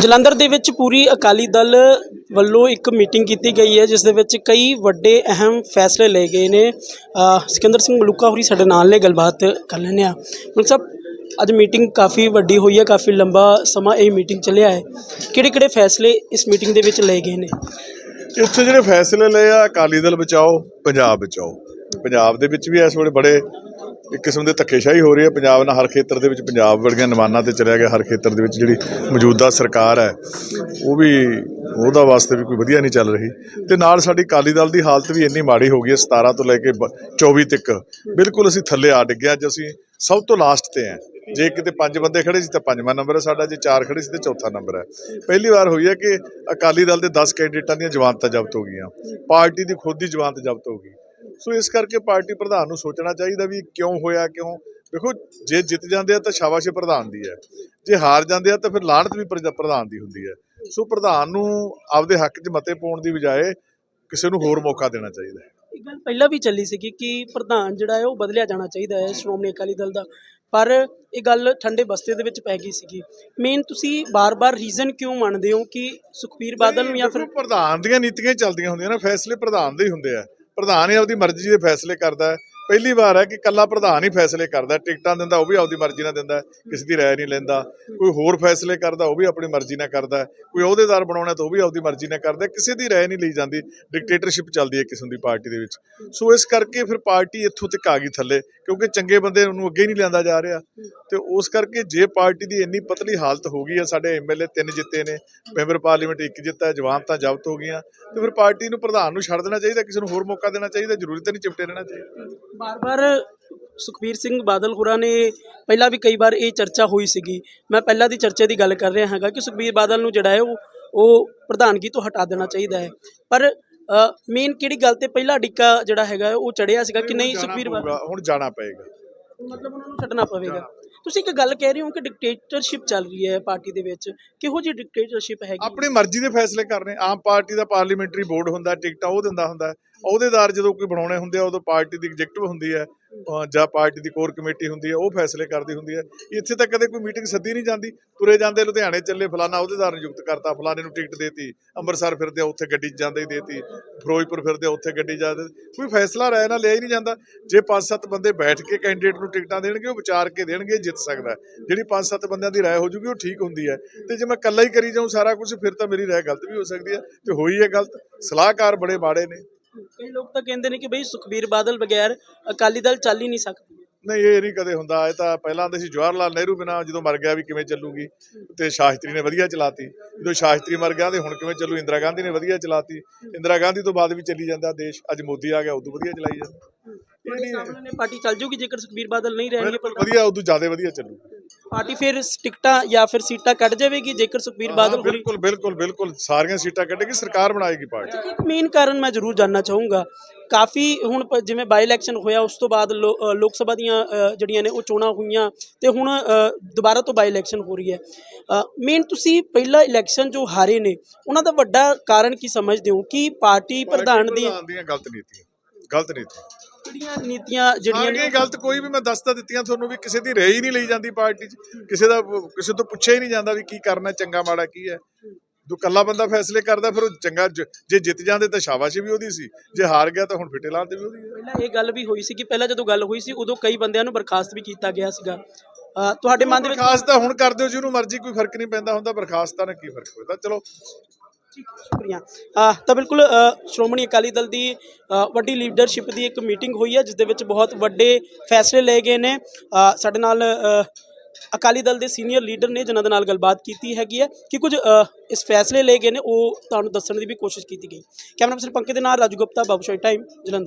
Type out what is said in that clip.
ਜਲੰਧਰ ਦੇ ਵਿੱਚ ਪੂਰੀ ਅਕਾਲੀ ਦਲ ਵੱਲੋਂ ਇੱਕ ਮੀਟਿੰਗ ਕੀਤੀ ਗਈ ਹੈ ਜਿਸ ਦੇ ਵਿੱਚ ਕਈ ਵੱਡੇ ਅਹਿਮ ਫੈਸਲੇ ਲਏ ਗਏ ਨੇ। ਅ, ਸਿਕੰਦਰ ਸਿੰਘ ਮਲੂਕਾ ਹੋਰੀ ਸਾਡੇ ਨਾਲ ਨੇ ਗੱਲਬਾਤ ਕਰ ਲੈਂਦੇ ਆ ਮਲੂਕ ਸਾਹਿਬ ਅੱਜ ਮੀਟਿੰਗ ਕਾਫੀ ਵੱਡੀ ਹੋਈ ਹੈ ਕਾਫੀ ਲੰਬਾ ਸਮਾਂ ਇਹ ਮੀਟਿੰਗ ਚੱਲਿਆ ਹੈ। ਕਿਹੜੇ ਕਿਹੜੇ ਫੈਸਲੇ ਇਸ ਮੀਟਿੰਗ ਦੇ ਵਿੱਚ ਲਏ ਗਏ ਨੇ? ਇੱਥੇ ਜਿਹੜੇ ਫੈਸਲੇ ਲਏ ਆ ਅਕਾਲੀ ਦਲ ਬਚਾਓ ਪੰਜਾਬ ਬਚਾਓ। ਪੰਜਾਬ ਦੇ ਵਿੱਚ ਵੀ ਇਸ ਵੇਲੇ ਬੜੇ ਇੱਕ ਕਿਸਮ ਦੇ ਧੱਕੇਸ਼ਾਹੀ ਹੋ ਰਹੀ ਹੈ। ਪੰਜਾਬ ਨਾਲ ਹਰ ਖੇਤਰ ਦੇ ਵਿੱਚ ਪੰਜਾਬ ਵਰਗੀਆਂ ਨਿਮਾਨਾਂ ਤੇ ਚਲਿਆ ਗਿਆ ਹਰ ਖੇਤਰ ਦੇ ਵਿੱਚ ਜਿਹੜੀ ਮੌਜੂਦਾ ਸਰਕਾਰ ਹੈ, ਉਹ ਵੀ ਉਹਦਾ ਵਾਸਤੇ ਵੀ ਕੋਈ ਵਧੀਆ ਨਹੀਂ ਚੱਲ ਰਹੀ। ਤੇ ਨਾਲ ਸਾਡੀ ਅਕਾਲੀ ਦਲ ਦੀ ਹਾਲਤ ਵੀ ਇੰਨੀ ਮਾੜੀ ਹੋ ਗਈ ਹੈ 17 ਤੋਂ ਲੈ ਕੇ ਬ- 24 ਤੱਕ। ਬਿਲਕੁਲ ਅਸੀਂ ਥੱਲੇ ਆ ਡਿੱਗਿਆ, ਅੱਜ ਅਸੀਂ ਸਭ ਤੋਂ ਲਾਸਟ ਤੇ ਹਾਂ। ਜੇ ਕਿਤੇ ਪੰਜ ਬੰਦੇ ਖੜੇ ਸੀ ਤਾਂ ਪੰਜਵਾਂ ਨੰਬਰ ਹੈ ਸਾਡਾ, ਜੇ ਚਾਰ ਖੜੇ ਸੀ ਤਾਂ ਚੌਥਾ ਨੰਬਰ ਹੈ। ਪਹਿਲੀ ਵਾਰ ਹੋਈ ਹੈ ਕਿ ਅਕਾਲੀ ਦਲ ਦੇ 10 ਕੈਂਡੀਡੇਟਾਂ ਦੀਆਂ ਜਮਾਨਤਾਂ ਜ਼ਬਤ ਹੋ ਗਈਆਂ। ਪਾਰਟੀ ਦੀ ਖੁਦ ਦੀ ਜਮਾਨਤ ਜ਼ਬਤ ਹੋ ਗਈ। ਸੋ ਇਸ ਕਰਕੇ ਪਾਰਟੀ ਪ੍ਰਧਾਨ ਨੂੰ ਸੋਚਣਾ ਚਾਹੀਦਾ ਵੀ ਕਿਉਂ ਹੋਇਆ ਕਿਉਂ? ਦੇਖੋ ਜੇ ਜਿੱਤ ਜਾਂਦੇ ਆ ਤਾਂ ਸ਼ਾਬਾਸ਼ੀ ਪ੍ਰਧਾਨ ਦੀ ਹੈ ਜੇ ਹਾਰ ਜਾਂਦੇ ਆ ਤਾਂ ਫਿਰ ਲਾਹਨਤ ਵੀ ਪ੍ਰਧਾਨ ਦੀ ਹੁੰਦੀ ਹੈ ਸੋ ਪ੍ਰਧਾਨ ਨੂੰ ਆਪਦੇ ਹੱਕ 'ਚ ਮਤੇ ਪਾਉਣ ਦੀ ਬਜਾਏ ਕਿਸੇ ਨੂੰ ਹੋਰ ਮੌਕਾ ਦੇਣਾ ਚਾਹੀਦਾ ਹੈ ਇਹ ਗੱਲ ਪਹਿਲਾਂ ਵੀ ਚੱਲੀ ਸੀਗੀ ਕਿ ਪ੍ਰਧਾਨ ਜਿਹੜਾ ਹੈ ਉਹ ਬਦਲਿਆ ਜਾਣਾ ਚਾਹੀਦਾ ਹੈ ਸ਼੍ਰੋਮਣੀ ਅਕਾਲੀ ਦਲ ਦਾ। ਪਰ ਇਹ ਗੱਲ ਠੰਡੇ ਬਸਤੇ ਦੇ ਵਿੱਚ ਪੈ ਗਈ ਸੀਗੀ। ਮੇਨ ਤੁਸੀਂ ਬਾਰ-ਬਾਰ ਰੀਜ਼ਨ ਕਿਉਂ ਮੰਨਦੇ ਹੋ ਕਿ ਸੁਖਬੀਰ ਬਾਦਲ ਨੂੰ ਜਾਂ ਫਿਰ ਪ੍ਰਧਾਨ ਦੀਆਂ ਨੀਤੀਆਂ ਚੱਲਦੀਆਂ ਹੁੰਦੀਆਂ ਨਾ ਫੈਸਲੇ ਪ੍ਰਧਾਨ ਦੇ ਹੀ ਹੁੰਦੇ ਆ। ਪ੍ਰਧਾਨ ਹੀ ਆਪਦੀ ਮਰਜ਼ੀ ਦੇ ਫੈਸਲੇ ਕਰਦਾ ਹੈ। ਪਹਿਲੀ ਵਾਰ ਹੈ ਕਿ ਕੱਲਾ ਪ੍ਰਧਾਨ ਹੀ ਫੈਸਲੇ ਕਰਦਾ ਟਿਕਟਾਂ ਦਿੰਦਾ ਉਹ ਵੀ ਆਪਦੀ ਮਰਜ਼ੀ ਨਾਲ ਦਿੰਦਾ ਕਿਸੇ ਦੀ ਰਾਏ ਨਹੀਂ ਲੈਂਦਾ। ਕੋਈ ਹੋਰ ਫੈਸਲੇ ਕਰਦਾ ਉਹ ਵੀ ਆਪਣੀ ਮਰਜ਼ੀ ਨਾਲ ਕਰਦਾ। ਕੋਈ ਅਹੁਦੇਦਾਰ ਬਣਾਉਣਾ ਤਾਂ ਉਹ ਵੀ ਆਪਦੀ ਮਰਜ਼ੀ ਨਾਲ ਕਰਦਾ। ਕਿਸੇ ਦੀ ਰਾਏ ਨਹੀਂ ਲਈ ਜਾਂਦੀ ਡਿਕਟੇਟਰਸ਼ਿਪ ਚੱਲਦੀ ਹੈ ਕਿਸਮ ਦੀ ਪਾਰਟੀ ਦੇ ਵਿੱਚ। ਸੋ ਇਸ ਕਰਕੇ ਫਿਰ ਪਾਰਟੀ ਇੱਥੋਂ ਤੱਕ ਆ ਗਈ ਥੱਲੇ ਕਿਉਂਕਿ ਚੰਗੇ ਬੰਦੇ ਨੂੰ ਅੱਗੇ ਨਹੀਂ ਲਿਆਂਦਾ ਜਾ ਰਿਹਾ। ਤੇ ਉਸ ਕਰਕੇ ਜੇ ਪਾਰਟੀ ਦੀ ਇੰਨੀ ਪਤਲੀ ਹਾਲਤ ਹੋ ਗਈ ਹੈ ਸਾਡੇ ਐਮਐਲਏ ਤਿੰਨ ਜਿੱਤੇ ਨੇ ਮੈਂਬਰ ਪਾਰਲੀਮੈਂਟ ਇੱਕ ਜਿੱਤਾ ਹੈ, ਜਵਾਨ ਤਾਂ ਜ਼ਬਤ ਹੋ ਗਈਆਂ। ਤੇ ਫਿਰ ਪਾਰਟੀ ਨੂੰ ਪ੍ਰਧਾਨ ਨੂੰ ਛੱਡ ਦੇਣਾ ਚਾਹੀਦਾ ਕਿਸੇ ਨੂੰ ਹੋਰ ਮੌਕਾ ਦੇਣਾ ਚਾਹੀਦਾ ਜ਼ਰੂਰੀ ਤਾਂ ਨਹੀਂ ਚਿਪਟੇ ਰਹਿਣਾ ਚਾਹੀਦਾ। ਬਾਰ-ਬਾਰ ਸੁਖਬੀਰ ਸਿੰਘ ਬਾਦਲ ਹੋਰਾਂ ਨੇ ਪਹਿਲਾਂ ਵੀ ਕਈ ਵਾਰ ਇਹ ਚਰਚਾ ਹੋਈ ਸੀਗੀ। ਮੈਂ ਪਹਿਲਾਂ ਦੀ ਚਰਚੇ ਦੀ ਗੱਲ ਕਰ ਰਿਹਾ ਹਾਂਗਾ ਕਿ ਸੁਖਬੀਰ ਬਾਦਲ ਨੂੰ ਜਿਹੜਾ ਹੈ ਉਹ ਉਹ ਪ੍ਰਧਾਨਗੀ ਤੋਂ ਹਟਾ ਦੇਣਾ ਚਾਹੀਦਾ ਹੈ। ਪਰ ਮੇਨ ਕਿਹੜੀ ਗੱਲ ਤੇ ਪਹਿਲਾ ਡਿੱਕਾ ਜਿਹੜਾ ਹੈਗਾ ਉਹ ਚੜਿਆ ਸੀਗਾ ਕਿ ਨਹੀਂ ਸੁਖਬੀਰ ਬਾਦਲ ਹੁਣ ਜਾਣਾ ਪਏਗਾ। ਮਤਲਬ ਉਹਨਾਂ ਨੂੰ ਛੱਡਣਾ ਪਵੇਗਾ। ਤੁਸੀਂ ਇੱਕ ਗੱਲ ਕਹਿ ਰਹੇ ਹੋ ਕਿ ਡਿਕਟੇਟਰਸ਼ਿਪ ਚੱਲ ਰਹੀ ਹੈ ਪਾਰਟੀ ਦੇ ਵਿੱਚ। ਕਿਹੋ ਜਿਹੀ ਡਿਕਟੇਟਰਸ਼ਿਪ ਹੈਗੀ ਆਪਣੀ ਮਰਜ਼ੀ ਦੇ ਫੈਸਲੇ ਕਰਨੇ ਆਮ ਪਾਰਟੀ ਦਾ ਪਾਰਲੀਮੈਂਟਰੀ ਬੋਰਡ ਹੁੰਦਾ ਟਿਕਟਾਂ ਉਹ ਦਿੰਦਾ ਹੁੰਦਾ ਅਹੁਦੇਦਾਰ ਜਦੋਂ ਕੋਈ ਬਣਾਉਣੇ ਹੁੰਦੇ ਆ ਉਦੋਂ ਪਾਰਟੀ ਦੀ ਐਗਜ਼ੈਕਟਿਵ ਹੁੰਦੀ ਹੈ ਜਾਂ ਪਾਰਟੀ ਦੀ ਕੋਰ ਕਮੇਟੀ ਹੁੰਦੀ ਹੈ ਉਹ ਫੈਸਲੇ ਕਰਦੀ ਹੁੰਦੀ ਹੈ। ਇੱਥੇ ਤਾਂ ਕਦੇ ਕੋਈ ਮੀਟਿੰਗ ਸੱਦੀ ਨਹੀਂ ਜਾਂਦੀ। ਤੁਰੇ ਜਾਂਦੇ ਲੁਧਿਆਣੇ ਚੱਲੇ ਫਲਾਣਾ ਅਹੁਦੇਦਾਰ ਨਿਯੁਕਤ ਕਰਤਾ ਫਲਾਣੇ ਨੂੰ ਟਿਕਟ ਦੇਤੀ ਅੰਮ੍ਰਿਤਸਰ ਫਿਰਦੇ ਉੱਥੇ ਗੱਡੀ ਜਾਂਦੇ ਹੀ ਦੇਤੀ ਫਿਰੋਜ਼ਪੁਰ ਫਿਰਦੇ ਆ, ਉੱਥੇ ਗੱਡੀ ਜਾਂਦੇ। ਕੋਈ ਫੈਸਲਾ ਰਾਏ ਨਾਲ ਲਿਆ ਹੀ ਨਹੀਂ ਜਾਂਦਾ। ਜੇ ਪੰਜ ਸੱਤ ਬੰਦੇ ਬੈਠ ਕੇ ਕੈਂਡੀਡੇਟ ਨੂੰ ਟਿਕਟਾਂ ਦੇਣਗੇ ਉਹ ਵਿਚਾਰ ਕੇ ਦੇਣਗੇ ਜਿੱਤ ਸਕਦਾ। ਜਿਹੜੀ ਪੰਜ ਸੱਤ ਬੰਦਿਆਂ ਦੀ ਰਾਏ ਹੋ ਜੂਗੀ ਉਹ ਠੀਕ ਹੁੰਦੀ ਹੈ। ਤੇ ਜੇ ਮੈਂ ਇਕੱਲਾ ਹੀ ਕਰੀ ਜਾਊਂ ਸਾਰਾ ਕੁਝ ਫਿਰ ਤਾਂ ਮੇਰੀ ਰਾਏ ਗਲਤ ਵੀ ਹੋ ਸਕਦੀ ਹੈ ਤੇ ਹੋਈ ਹੈ ਗਲਤ। ਸਲਾਹਕਾਰ ਬੜੇ ਮਾੜੇ ਨੇ। ਕਈ ਲੋਕ ਤਾਂ ਕਹਿੰਦੇ ਨੇ ਕਿ ਬਈ ਸੁਖਬੀਰ ਬਾਦਲ ਬਗੈਰ ਅਕਾਲੀ ਦਲ ਚੱਲ ਹੀ ਨਹੀਂ ਸਕਦੀ। ਨਹੀਂ ਇਹ ਨਹੀਂ ਕਦੇ ਹੁੰਦਾ। ਇਹ ਤਾਂ ਪਹਿਲਾਂ ਆਂਦੇ ਸੀ ਜਵਾਹਰ ਲਾਲ ਨਹਿਰੂ ਬਿਨਾ ਜਦੋਂ ਮਰ ਗਿਆ ਵੀ ਕਿਵੇਂ ਚੱਲੂਗੀ। ਤੇ ਸ਼ਾਸਤਰੀ ਨੇ ਵਧੀਆ ਚਲਾਤੀ। ਜਦੋਂ ਸ਼ਾਸਤਰੀ ਮਰ ਗਿਆ ਤੇ ਹੁਣ ਕਿਵੇਂ ਚੱਲੂ? ਇੰਦਰਾ ਗਾਂਧੀ ਨੇ ਵਧੀਆ ਚਲਾਤੀ। ਇੰਦਰਾ ਗਾਂਧੀ ਤੋਂ ਬਾਅਦ ਵੀ ਚੱਲੀ ਜਾਂਦਾ ਦੇਸ਼। ਅੱਜ ਮੋਦੀ ਆ ਗਿਆ ਉਦੋਂ ਵਧੀਆ ਚਲਾਈ ਜਾਂਦਾ। ਨਹੀਂ ਸਾਹਮਣੇ ਨੇ ਪਾਰਟੀ ਚੱਲ ਜੂਗੀ ਜੇਕਰ ਸੁਖਬੀਰ ਬਾਦਲ ਨਹੀਂ ਰਹਿਣਗੇ ਵਧੀਆ ਉਦੋਂ ਜ਼ਿਆਦਾ ਵਧੀਆ ਚੱਲੂ। ਪਾਰਟੀ ਫਿਰ ਟਿਕਟਾਂ ਜਾਂ ਫਿਰ ਸੀਟਾਂ ਕੱਢ ਜਾਵੇਗੀ ਜੇਕਰ ਸੁਖਬੀਰ ਬਾਦਲ ਹੋਰੀ ਬਿਲਕੁਲ ਬਿਲਕੁਲ ਬਿਲਕੁਲ। ਸਾਰੀਆਂ ਸੀਟਾਂ ਕੱਢੇਗੀ ਸਰਕਾਰ ਬਣਾਏਗੀ ਪਾਰਟੀ। ਇੱਕ ਮੇਨ ਕਾਰਨ ਮੈਂ ਜ਼ਰੂਰ ਜਾਨਣਾ ਚਾਹੂੰਗਾ। ਕਾਫੀ ਹੁਣ ਪ- ਜਿਵੇਂ ਬਾਈ ਇਲੈਕਸ਼ਨ ਹੋਇਆ ਉਸ ਤੋਂ ਬਾਅਦ ਲੋ- ਅ, ਲੋਕ ਸਭਾ ਦੀਆਂ ਅ, ਜਿਹੜੀਆਂ ਨੇ ਉਹ ਚੋਣਾਂ ਹੋਈਆਂ ਤੇ ਹੁਣ ਅ, ਦੁਬਾਰਾ ਤੋਂ ਬਾਈ ਇਲੈਕਸ਼ਨ ਹੋ ਰਹੀ ਹੈ। ਮੇਨ ਤੁਸੀਂ ਪਹਿਲਾ ਇਲੈਕਸ਼ਨ ਜੋ ਹਾਰੇ ਨੇ ਉਹਨਾਂ ਦਾ ਵੱਡਾ ਕਾਰਨ ਕੀ ਸਮਝਦੇ ਹੋ? ਕਿ ਪਾਰਟੀ ਪ੍ਰਧਾਨ ਦੀ ਦੀਆਂ ਗਲਤ ਨੀਤੀਆਂ? ਗਲਤ ਨੀਤੀਆਂ ਜਿਹੜੀਆਂ ਨੀਤੀਆਂ ਜਿਹੜੀਆਂ ਨੇ ਗਲਤ ਕੋਈ ਵੀ ਮੈਂ ਦੱਸ ਤਾਂ ਦਿੱਤੀਆਂ ਤੁਹਾਨੂੰ ਵੀ ਕਿਸੇ ਦੀ ਰਾਏ ਹੀ ਨਹੀਂ ਲਈ ਜਾਂਦੀ ਪਾਰਟੀ 'ਚ। ਕਿਸੇ ਦਾ ਕਿਸੇ ਤੋਂ ਪੁੱਛਿਆ ਹੀ ਨਹੀਂ ਜਾਂਦਾ ਵੀ ਕੀ ਕਰਨਾ ਚੰਗਾ ਮਾੜਾ ਕੀ ਹੈ। ਜੋ ਕੱਲਾ ਬੰਦਾ ਫੈਸਲੇ ਕਰਦਾ ਫਿਰ ਉਹ ਚੰਗਾ ਜ- ਜੇ ਜਿੱਤ ਜਾਂਦੇ ਤਾਂ ਸ਼ਾਬਾਸ਼ੀ ਵੀ ਉਹਦੀ ਸੀ। ਜੇ ਹਾਰ ਗਿਆ ਤਾਂ ਹੁਣ ਫਿੱਟੇ ਲਾਉਣ ਤੇ ਵੀ ਉਹਦੀ ਹੈ। ਪਹਿਲਾਂ ਇਹ ਗੱਲ ਵੀ ਹੋਈ ਸੀ ਕਿ ਪਹਿਲਾਂ ਜਦੋਂ ਗੱਲ ਹੋਈ ਸੀ ਉਦੋਂ ਕਈ ਬੰਦਿਆਂ ਨੂੰ ਬਰਖਾਸਤ ਵੀ ਕੀਤਾ ਗਿਆ ਸੀਗਾ। ਅ, ਤੁਹਾਡੇ ਮਨ ਦੇ ਵਿੱਚ ਬਰਖਾਸਤ ਤਾਂ ਹੁਣ ਕਰ ਦਿਓ ਜਿਹਨੂੰ ਮਰਜ਼ੀ ਕੋਈ ਫ਼ਰਕ ਨਹੀਂ ਪੈਂਦਾ ਹੁੰਦਾ ਬਰਖਾਸਤਾਂ ਨਾਲ ਕੀ ਫ਼ਰਕ ਪੈਂਦਾ? ਚਲੋ ਸ਼ੁਕਰੀਆ। ਤਾਂ ਬਿਲਕੁਲ ਸ਼੍ਰੋਮਣੀ ਅਕਾਲੀ ਦਲ ਦੀ ਵੱਡੀ ਲੀਡਰਸ਼ਿਪ ਦੀ ਇੱਕ ਮੀਟਿੰਗ ਹੋਈ ਹੈ ਜਿਸ ਦੇ ਵਿੱਚ ਬਹੁਤ ਵੱਡੇ ਫੈਸਲੇ ਲਏ ਗਏ ਨੇ। ਸਾਡੇ ਨਾਲ ਅਕਾਲੀ ਦਲ ਦੇ ਸੀਨੀਅਰ ਲੀਡਰ ਨੇ, ਜਿਨ੍ਹਾਂ ਦੇ ਨਾਲ ਗੱਲਬਾਤ ਕੀਤੀ ਹੈਗੀ ਹੈ ਕਿ ਕੁਝ ਇਸ ਫੈਸਲੇ ਲਏ ਗਏ ਨੇ, ਉਹ ਤੁਹਾਨੂੰ ਦੱਸਣ ਦੀ ਵੀ ਕੋਸ਼ਿਸ਼ ਕੀਤੀ ਗਈ। ਕੈਮਰਾ ਪਰਸਨ ਪੰਕਜ ਦੇ ਨਾਲ ਰਾਜੂ ਗੁਪਤਾ, ਬਾਬੂ ਸ਼ਾਹੀ ਟਾਈਮ, ਜਲੰਧਰ।